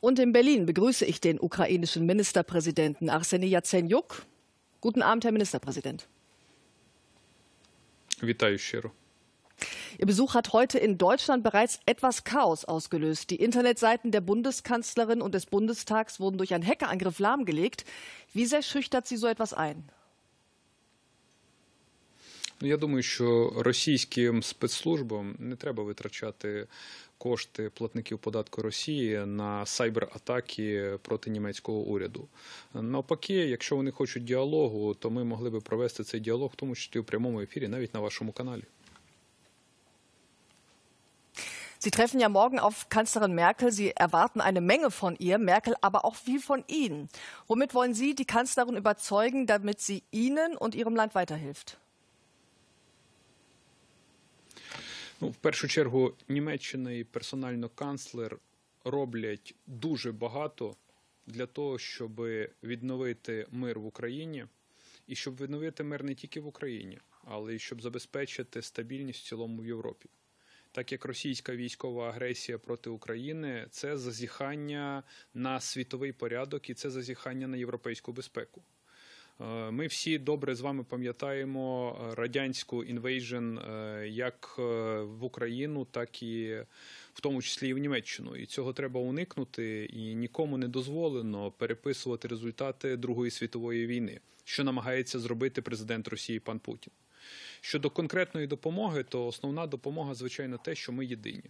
Und in Berlin begrüße ich den ukrainischen Ministerpräsidenten Arseny Yatsenyuk. Guten Abend, Herr Ministerpräsident. Вітаю щиро. Ihr Besuch hat heute in Deutschland bereits etwas Chaos ausgelöst. Die Internetseiten der Bundeskanzlerin und des Bundestags wurden durch einen Hackerangriff lahmgelegt. Wie sehr schüchtert Sie so etwas ein? Ну, Я думаю, що російським спецслужбам не треба витрачати кошти платників податку Росії на сайбер-атаки проти німецького уряду. Навпаки, якщо вони хочуть діалогу, то ми могли би провести цей діалог, в тому числі у прямому ефірі, навіть на вашому каналі. Sie treffen ja morgen auf Kanzlerin Merkel. Sie erwarten eine Menge von ihr, Merkel aber auch viel von Ihnen. Womit wollen Sie die Kanzlerin überzeugen, damit sie Ihnen und Ihrem Land weiterhilft? Ну, в першу чергу, Німеччина і персонально канцлер роблять дуже багато для того, щоб відновити мир в Україні, і щоб відновити мир не тільки в Україні, але й щоб забезпечити стабільність в цілому в Європі. Так як російська військова агресія проти України це зазіхання на світовий порядок і це зазіхання на європейську безпеку. Е, Ми всі добре з вами пам'ятаємо е, радянську інвейжн як е, в Україну, так і в тому числі і в Німеччину. І цього треба уникнути, і нікому не дозволено переписувати результати Другої світової війни, що намагається зробити президент Росії пан Путін. Щодо конкретної допомоги, то основна допомога, звичайно, те, що ми єдині.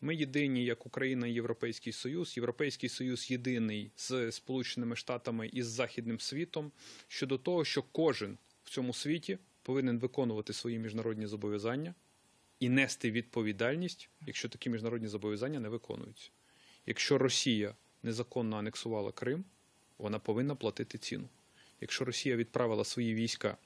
Ми єдині як Україна і Європейський Союз. Європейський Союз єдиний з Сполученими Штатами і з Західним світом щодо того, що кожен в цьому світі повинен виконувати свої міжнародні зобов'язання і нести відповідальність, якщо такі міжнародні зобов'язання не виконуються. Якщо Росія незаконно анексувала Крим, вона повинна платити ціну. Якщо Росія відправила свої війська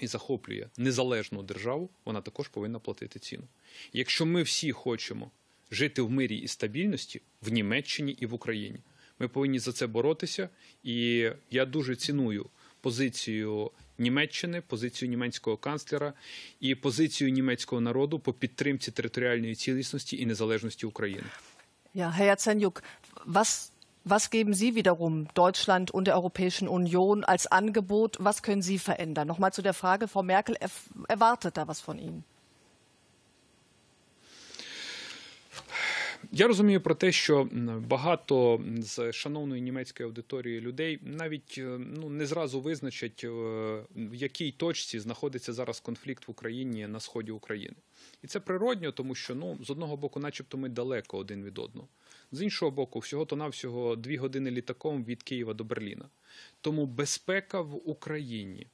і захоплює незалежну державу, вона також повинна платити ціну. Якщо ми всі хочемо жити в мирі і стабільності в Німеччині і в Україні, ми повинні за це боротися. І я дуже ціную позицію Німеччини, позицію німецького канцлера і позицію німецького народу по підтримці територіальної цілісності і незалежності України. Ja, Herr Yatsenyuk, was, was geben Sie wiederum Deutschland und der Europäischen Union als Angebot? Was können Sie verändern? Nochmal zu der Frage, Frau Merkel erwartet da was von Ihnen. Я розумію про те, що багато з шановної німецької аудиторії людей навіть е, ну не зразу визначать, е, в якій точці знаходиться зараз конфлікт в Україні на сході України, і це природньо, тому що ну з одного боку, начебто, ми далеко один від одного. З іншого боку, всього то навсього дві години літаком від Києва до Берліна. Тому безпека в Україні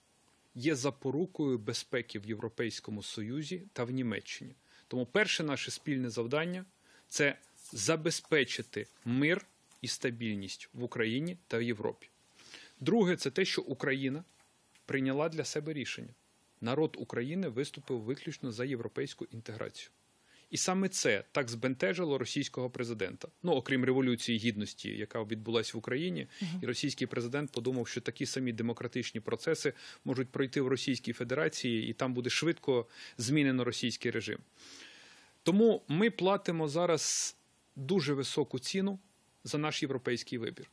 є запорукою безпеки в Європейському Союзі та в Німеччині. Тому перше наше спільне завдання це забезпечити мир і стабільність в Україні та в Європі. Друге, це те, що Україна прийняла для себе рішення. Народ України виступив виключно за європейську інтеграцію. І саме це так збентежило російського президента. Ну, окрім революції гідності, яка відбулася в Україні, і російський президент подумав, що такі самі демократичні процеси можуть пройти в Російській Федерації, і там буде швидко змінено російський режим. Тому ми платимо зараз дуже високу ціну за наш європейський вибір.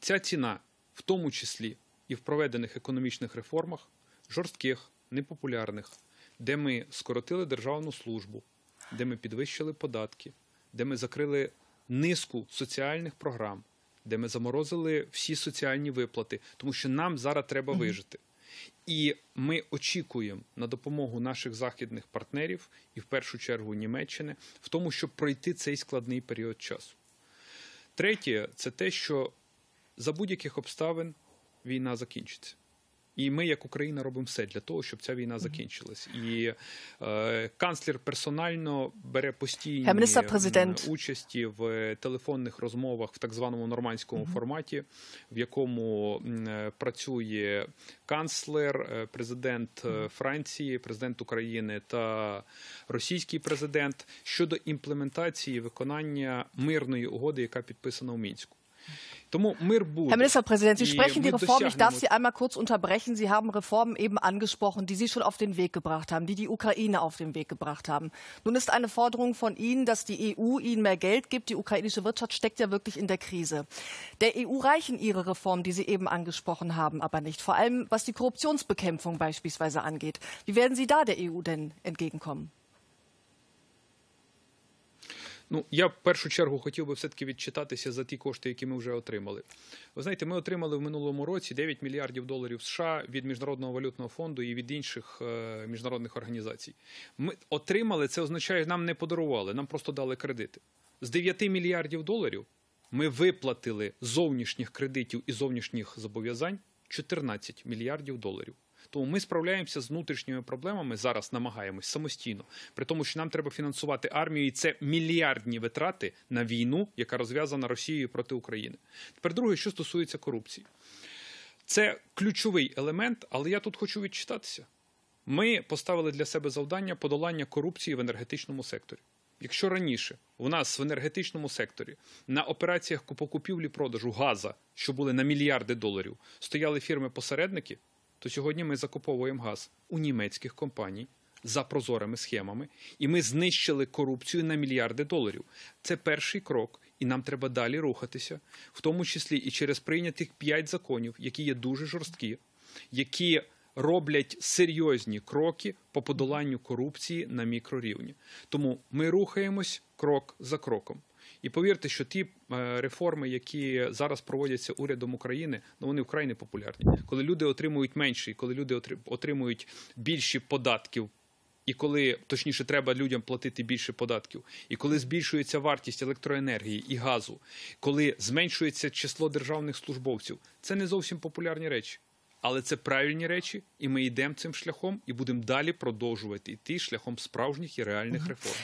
Ця ціна, в тому числі і в проведених економічних реформах, жорстких, непопулярних, де ми скоротили державну службу, де ми підвищили податки, де ми закрили низку соціальних програм, де ми заморозили всі соціальні виплати, тому що нам зараз треба вижити. І ми очікуємо на допомогу наших західних партнерів, і в першу чергу Німеччини, в тому, щоб пройти цей складний період часу. Третє, це те, що за будь-яких обставин війна закінчиться. І ми, як Україна, робимо все для того, щоб ця війна закінчилась. І е, канцлер персонально бере постійні участі в телефонних розмовах в так званому нормандському форматі, в якому е, працює канцлер, е, президент е, Франції, президент України та російський президент щодо імплементації виконання мирної угоди, яка підписана у мінську. Herr Ministerpräsident, Sie sprechen die Reformen. Ich darf Sie einmal kurz unterbrechen. Sie haben Reformen eben angesprochen, die Sie schon auf den Weg gebracht haben, die die Ukraine auf den Weg gebracht haben. Nun ist eine Forderung von Ihnen, dass die EU Ihnen mehr Geld gibt. Die ukrainische Wirtschaft steckt ja wirklich in der Krise. Der EU reichen Ihre Reformen, die Sie eben angesprochen haben, aber nicht. Vor allem was die Korruptionsbekämpfung beispielsweise angeht. Wie werden Sie da der EU denn entgegenkommen? Ну, я в першу чергу хотів би все-таки відчитатися за ті кошти, які ми вже отримали. Ви знаєте, ми отримали в минулому році 9 мільярдів доларів США від Міжнародного валютного фонду і від інших е, міжнародних організацій. Ми отримали, це означає, нам не подарували, нам просто дали кредити. З 9 мільярдів доларів ми виплатили зовнішніх кредитів і зовнішніх зобов'язань 14 мільярдів доларів. Тому ми справляємося з внутрішніми проблемами зараз, намагаємось самостійно, при тому, що нам треба фінансувати армію, і це мільярдні витрати на війну, яка розв'язана Росією проти України. Тепер друге, що стосується корупції, це ключовий елемент, але я тут хочу відчитатися. Ми поставили для себе завдання подолання корупції в енергетичному секторі. Якщо раніше у нас в енергетичному секторі на операціях по купівлі продажу газа, що були на мільярди доларів, стояли фірми-посередники, то сьогодні ми закуповуємо газ у німецьких компаній за прозорими схемами, і ми знищили корупцію на мільярди доларів. Це перший крок, і нам треба далі рухатися, в тому числі і через прийнятих п'ять законів, які є дуже жорсткі, які роблять серйозні кроки по подоланню корупції на мікрорівні. Тому ми рухаємось крок за кроком. І повірте, що ті е, реформи, які зараз проводяться урядом України, ну вони вкрай не популярні. Коли люди отримують менше, і коли люди отримують більші податків, і коли точніше треба людям платити більше податків, і коли збільшується вартість електроенергії і газу, коли зменшується число державних службовців, це не зовсім популярні речі. Але це правильні речі, і ми йдемо цим шляхом і будемо далі продовжувати йти шляхом справжніх і реальних реформ.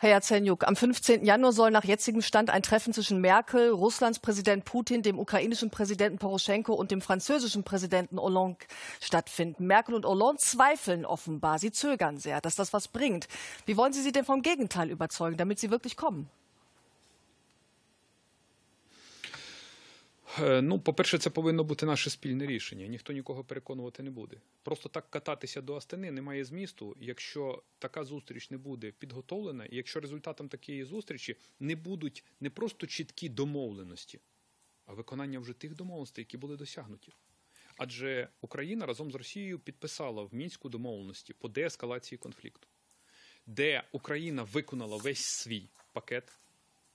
Herr Yatsenyuk, am 15. Januar soll nach jetzigem Stand ein Treffen zwischen Merkel, Russlands Präsident Putin, dem ukrainischen Präsidenten Poroschenko und dem französischen Präsidenten Hollande stattfinden. Merkel und Hollande zweifeln offenbar. Sie zögern sehr, dass das was bringt. Wie wollen Sie sie denn vom Gegenteil überzeugen, damit sie wirklich kommen? Ну, по-перше, це повинно бути наше спільне рішення. Ніхто нікого переконувати не буде. Просто так кататися до Астани немає змісту, якщо така зустріч не буде підготовлена, і якщо результатом такої зустрічі не будуть не просто чіткі домовленості, а виконання вже тих домовленостей, які були досягнуті. Адже Україна разом з Росією підписала в мінську домовленості по деескалації конфлікту, де Україна виконала весь свій пакет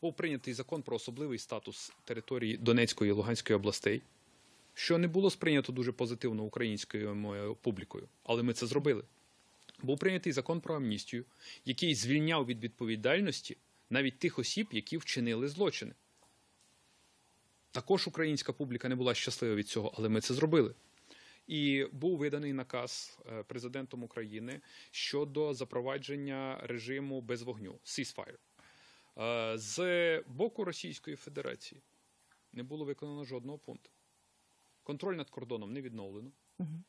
був прийнятий закон про особливий статус території Донецької і Луганської областей, що не було сприйнято дуже позитивно українською публікою, але ми це зробили. Був прийнятий закон про амністію, який звільняв від відповідальності навіть тих осіб, які вчинили злочини. Також українська публіка не була щаслива від цього, але ми це зробили. І був виданий наказ е, президентом України щодо запровадження режиму без вогню ceasefire. Е, З боку Російської Федерації не було виконано жодного пункту. Контроль над кордоном не відновлено.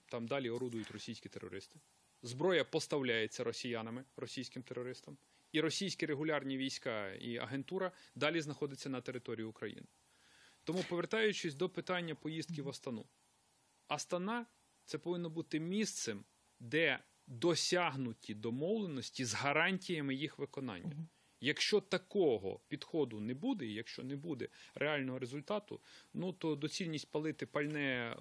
Там далі орудують російські терористи. Зброя поставляється росіянами, російським терористам. І російські регулярні війська і агентура далі знаходяться на території України. Тому, повертаючись до питання поїздки в Астану, Астана це повинно бути місцем, де досягнуті домовленості з гарантіями їх виконання. Якщо такого підходу не буде, і якщо не буде реального результату, ну то доцільність палити пальне е,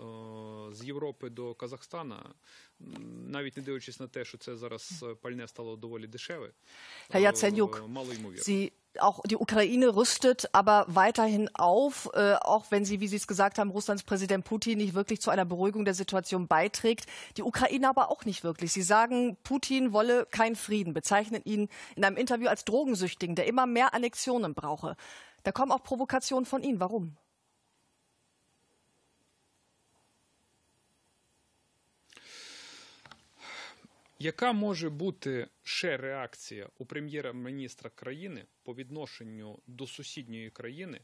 з Європи до Казахстана, навіть не дивлячись на те, що це зараз е, пальне стало доволі дешеве, е, мало ймовірно. Auch die Ukraine rüstet aber weiterhin auf, äh, auch wenn sie, wie Sie es gesagt haben, Russlands Präsident Putin nicht wirklich zu einer Beruhigung der Situation beiträgt. Die Ukraine aber auch nicht wirklich. Sie sagen, Putin wolle keinen Frieden, bezeichnen ihn in einem Interview als Drogensüchtigen, der immer mehr Annexionen brauche. Da kommen auch Provokationen von Ihnen. Warum? Яка може бути ще реакція у прем'єра-міністра країни по відношенню до сусідньої країни,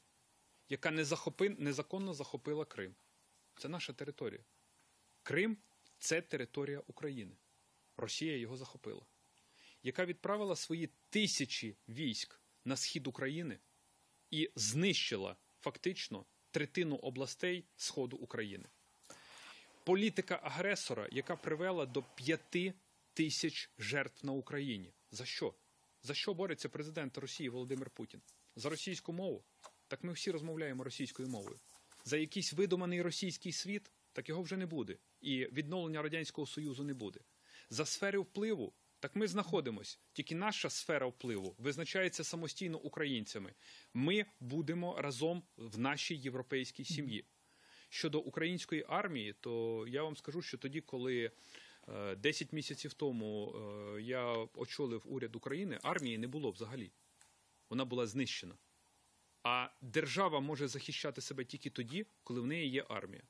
яка не захопи, незаконно захопила Крим? Це наша територія. Крим це територія України. Росія його захопила. Яка відправила свої тисячі військ на схід України і знищила фактично третину областей сходу України. Політика агресора, яка привела до п'яти тисяч жертв на Україні. За що? За що бореться президент Росії Володимир Путін? За російську мову? Так ми всі розмовляємо російською мовою. За якийсь видуманий російський світ, так його вже не буде. І відновлення Радянського Союзу не буде. За сфери впливу, так ми знаходимося. Тільки наша сфера впливу визначається самостійно українцями. Ми будемо разом в нашій європейській сім'ї. Щодо української армії, то я вам скажу, що тоді, коли 10 місяців тому я очолив уряд України, армії не було взагалі. Вона була знищена. А держава може захищати себе тільки тоді, коли в неї є армія.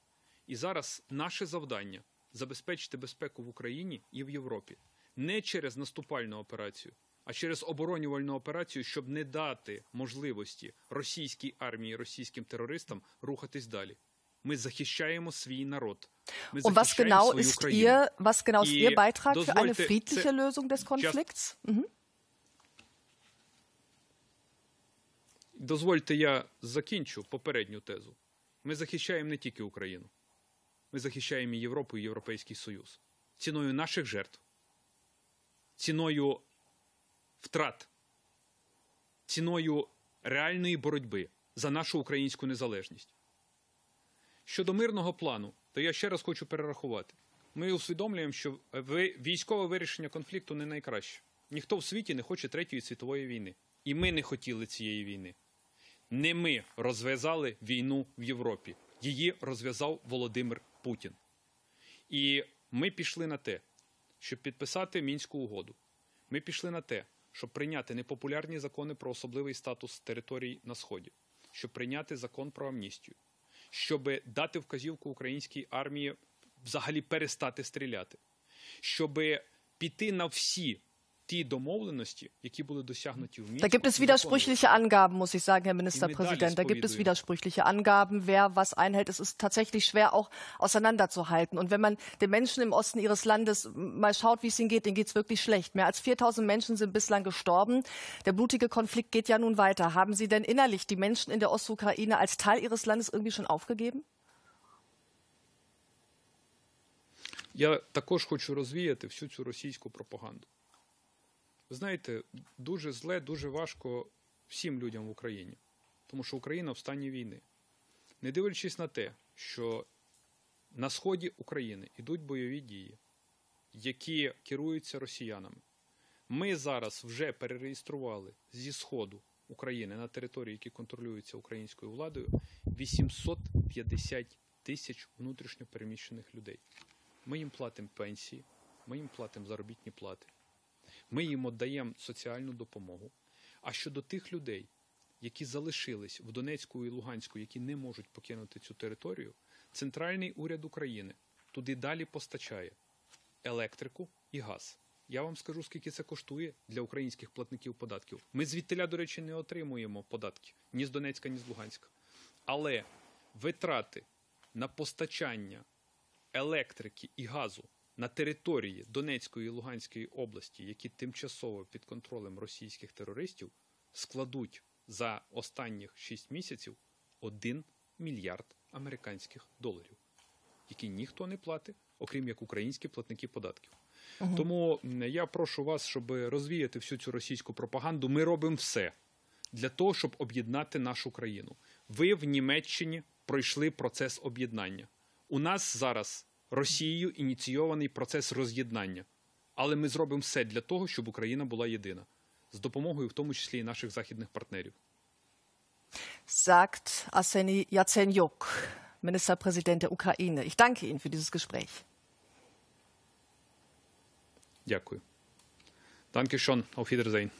І зараз наше завдання забезпечити безпеку в Україні і в Європі не через наступальну операцію, а через оборонювальну операцію, щоб не дати можливості російській армії, російським терористам рухатись далі. Ми захищаємо свій народ. Ми Und was genau ist Ihr, was genau ist Ihr Beitrag für eine friedliche Lösung des Konflikts? Mhm. Дозвольте, я закінчу попередню тезу. Ми захищаємо не тільки Україну, ми захищаємо і Європу і Європейський Союз ціною наших жертв, ціною втрат, ціною реальної боротьби за нашу українську незалежність. Щодо мирного плану, то я ще раз хочу перерахувати. Ми усвідомлюємо, що військове вирішення конфлікту не найкраще. Ніхто в світі не хоче Третьої світової війни. І ми не хотіли цієї війни. Не ми розв'язали війну в Європі. Її розв'язав Володимир Путін. І ми пішли на те, щоб підписати мінську угоду. Ми пішли на те, щоб прийняти непопулярні закони про особливий статус територій на сході, щоб прийняти закон про амністію, щоб дати вказівку українській армії взагалі перестати стріляти, щоб піти на всі ті домовленості, які були досягнуті в Мінську. Da gibt es і widersprüchliche Angaben, muss ich sagen, Herr Medaille Ministerpräsident. Da gibt es исповедуем. widersprüchliche Angaben, wer was einhält. Es ist tatsächlich schwer auch auseinanderzuhalten. Und wenn man den Menschen im Osten ihres Landes mal schaut, wie es ihnen geht, denen geht es wirklich schlecht. Mehr als 4000 Menschen sind bislang gestorben. Der blutige Konflikt geht ja nun weiter. Haben Sie denn innerlich die Menschen in der Ostukraine als Teil Ihres Landes irgendwie schon aufgegeben? Я також хочу розвіяти всю цю російську пропаганду. Знаєте, дуже зле, дуже важко всім людям в Україні, тому що Україна в стані війни. Не дивлячись на те, що на сході України йдуть бойові дії, які керуються росіянами. Ми зараз вже перереєстрували зі сходу України на території, які контролюються українською владою, 850 тисяч внутрішньо переміщених людей. Ми їм платимо пенсії, ми їм платимо заробітні плати, ми їм віддаємо соціальну допомогу. А щодо тих людей, які залишились в Донецьку і Луганську, які не можуть покинути цю територію, центральний уряд України туди далі постачає електрику і газ. Я вам скажу, скільки це коштує для українських платників податків. Ми звідтиля, до речі, не отримуємо податки ні з Донецька, ні з Луганська. Але витрати на постачання електрики і газу на території Донецької і Луганської області, які тимчасово під контролем російських терористів, складуть за останніх 6 місяців 1 мільярд американських доларів, які ніхто не платить, окрім як українські платники податків. Тому я прошу вас, щоб розвіяти всю цю російську пропаганду. Ми робимо все для того, щоб об'єднати нашу країну. Ви в Німеччині пройшли процес об'єднання. У нас зараз Росією ініційований процес роз'єднання. Але ми зробимо все для того, щоб Україна була єдина, з допомогою, в тому числі і наших західних партнерів. Sagt Arseny Yatsenyuk, Ministerpräsident der Ukraine. Ich danke Ihnen für dieses Gespräch. Дякую. Danke schon. Auf Wiedersehen.